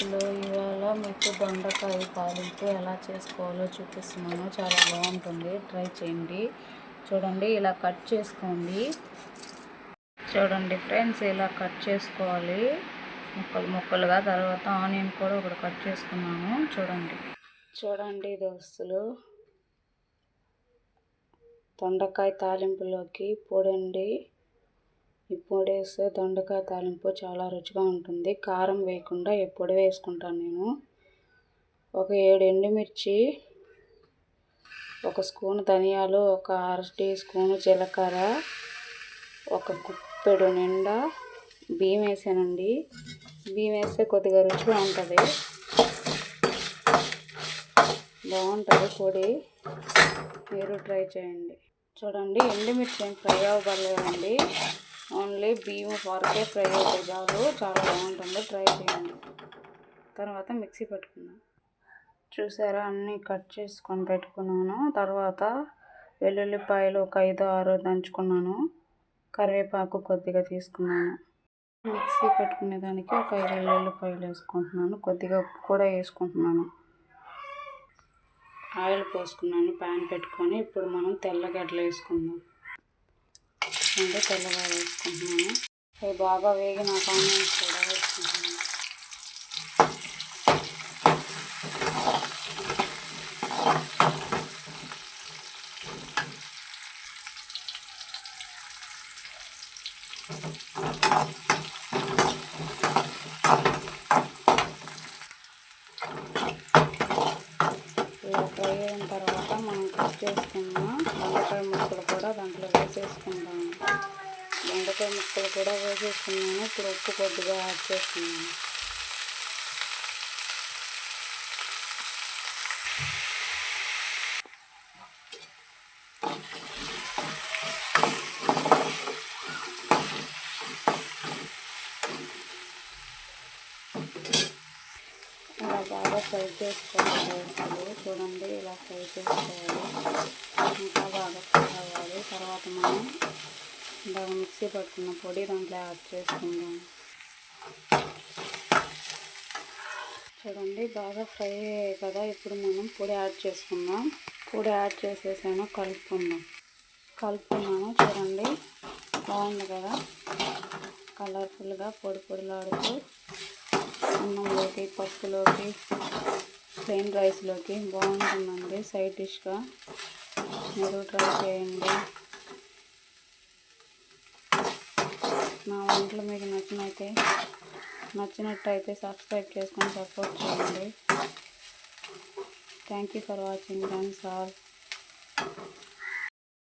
దోస్తులు ఇవాళ మీకు దొండకాయ తాలింపు ఎలా చేసుకోవాలో చూపిస్తున్నాను. చాలా బాగుంటుంది. ట్రై చేయండి. చూడండి ఇలా కట్ చేసుకోండి. చూడండి ఫ్రెండ్స్ ఇలా కట్ చేసుకోవాలి. ముక్కలు ముక్కలుగా తర్వాత ఆనియన్ కూడా ఒకటి కట్ చేసుకున్నాను. చూడండి. చూడండి దోస్తులు దొండకాయ తాలింపులోకి పొడండి ఈ పొడి వేస్తే దొండకాయ తాలింపు చాలా రుచిగా ఉంటుంది. కారం వేయకుండా ఈ పొడి వేసుకుంటాను నేను. ఒక ఏడు ఎండుమిర్చి ఒక స్పూన్ ధనియాలు ఒక అర టీ స్పూన్ జీలకర్ర ఒక గుప్పెడు నిండా బియ్యం వేసానండి. బియ్యం వేస్తే కొద్దిగా రుచిగా ఉంటుంది. బాగుంటుంది పొడి. మీరు ట్రై చేయండి. చూడండి ఎండుమిర్చి ఏం ఫ్రై అవ్వబడలేదండి ఓన్లీ బియ్యం వరకే ఫ్రై అవుతుంది చాలు చాలా బాగుంటుంది. ట్రై చేయండి. తర్వాత మిక్సీ పెట్టుకున్నాను చూసారా? అన్నీ కట్ చేసుకొని పెట్టుకున్నాను. తర్వాత వెల్లుల్లిపాయలు ఒక ఐదు ఆరు దంచుకున్నాను. కరివేపాకు కొద్దిగా తీసుకున్నాను. మిక్సీ పెట్టుకునే దానికి ఒక ఐదు వెల్లుల్లిపాయలు వేసుకుంటున్నాను. కొద్దిగా ఉప్పు కూడా వేసుకుంటున్నాను. ఆయిల్ పోసుకున్నాను. ప్యాన్ పెట్టుకొని ఇప్పుడు మనం తెల్లగడ్డలు వేసుకుందాం. అంటే తెల్లగా వేసుకుంటున్నాను. అవి బాగా వేగిన ఆనియన్స్ కూడా వేసుకుంటున్నాను. ఇలా ఫ్రై అయిన తర్వాత మనం కట్ చేసుకున్న బెండకాయ ముక్కలు కూడా దాంట్లో వేసేసుకుంటాము బెండకాయ ముక్కలు కూడా వేసేసుకున్నాను. ఇప్పుడు ఉప్పు కొద్దిగా యాడ్ చేస్తున్నాను. ఇలా బాగా ఫ్రై చేసుకోవాలి. చూడండి ఇలా ఫ్రై చేసుకోవాలి ఇంకా బాగా ఫ్రై అవ్వాలి తర్వాత మనం బాగా మిక్సీ పట్టుకున్న పొడి దాంట్లో యాడ్ చేసుకుందాం. చూడండి బాగా ఫ్రై అయ్యాయి కదా ఇప్పుడు మనం పొడి యాడ్ చేసుకుందాం. పొడి యాడ్ చేసేసాను కలుపుకుందాం. కలుపుకున్నాను చూడండి బాగుంది కదా? కలర్ఫుల్గా పొడి పొడిలాడుతూ అన్నంలోకి పప్పులోకి ప్లెయిన్ రైస్లోకి బాగుంటుందండి సైడ్ డిష్గా. మీరు ట్రై చేయండి. నా వంటలు మీకు నచ్చినైతే నచ్చినట్టయితే సబ్స్క్రైబ్ చేసుకొని సపోర్ట్ చేయండి. Thank you for watching friends all